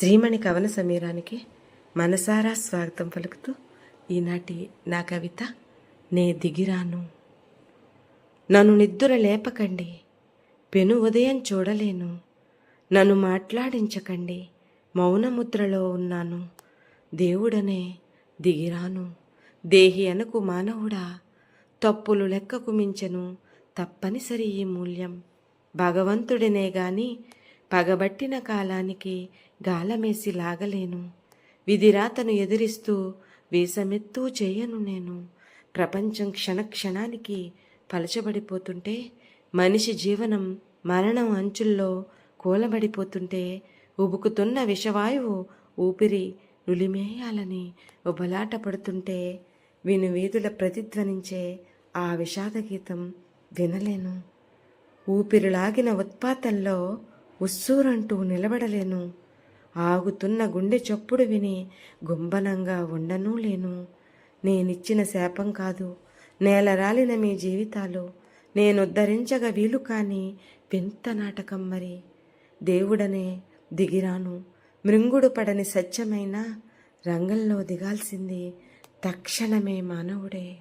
శ్రీమణి కవన సమీరానికి మనసారా స్వాగతం పలుకుతూ ఈనాటి నా కవిత నే దిగిరాను. నన్ను నిద్దుర లేపకండి పెను ఉదయం చూడలేను. నన్ను మాట్లాడించకండి మౌనముద్రలో ఉన్నాను. దేవుడనే దిగిరాను దేహి అనకు మానవుడా. తప్పులు లెక్కకు మించను తప్పనిసరి ఈ మూల్యం. భగవంతుడినే గాని పగబట్టిన కాలానికి గాలమేసి లాగలేను. విధిరాతను ఎదిరిస్తూ వీసమెత్తూ చేయను నేను. ప్రపంచం క్షణక్షణానికి పలచబడిపోతుంటే మనిషి జీవనం మరణం అంచుల్లో కూలబడిపోతుంటే ఉబుకుతున్న విషవాయువు ఊపిరి నులిమేయాలని ఉబలాట పడుతుంటే విను వీధుల ప్రతిధ్వనించే ఆ విషాద గీతం వినలేను. ఊపిరిలాగిన ఉత్పాతంలో ఉస్సూరంటూ నిలబడలేను. ఆగుతున్న గుండె చప్పుడు విని గుంబనంగా ఉండనూ లేను. నేనిచ్చిన శాపం కాదు. నేలరాలిన మీ జీవితాలు. నేనుద్ధరించగ వీలు కాని వింత నాటకం మరి. దేవుడనే దిగిరాను. మృంగుడు పడని సత్యమైన రంగంలో దిగాల్సింది తక్షణమే మానవుడే.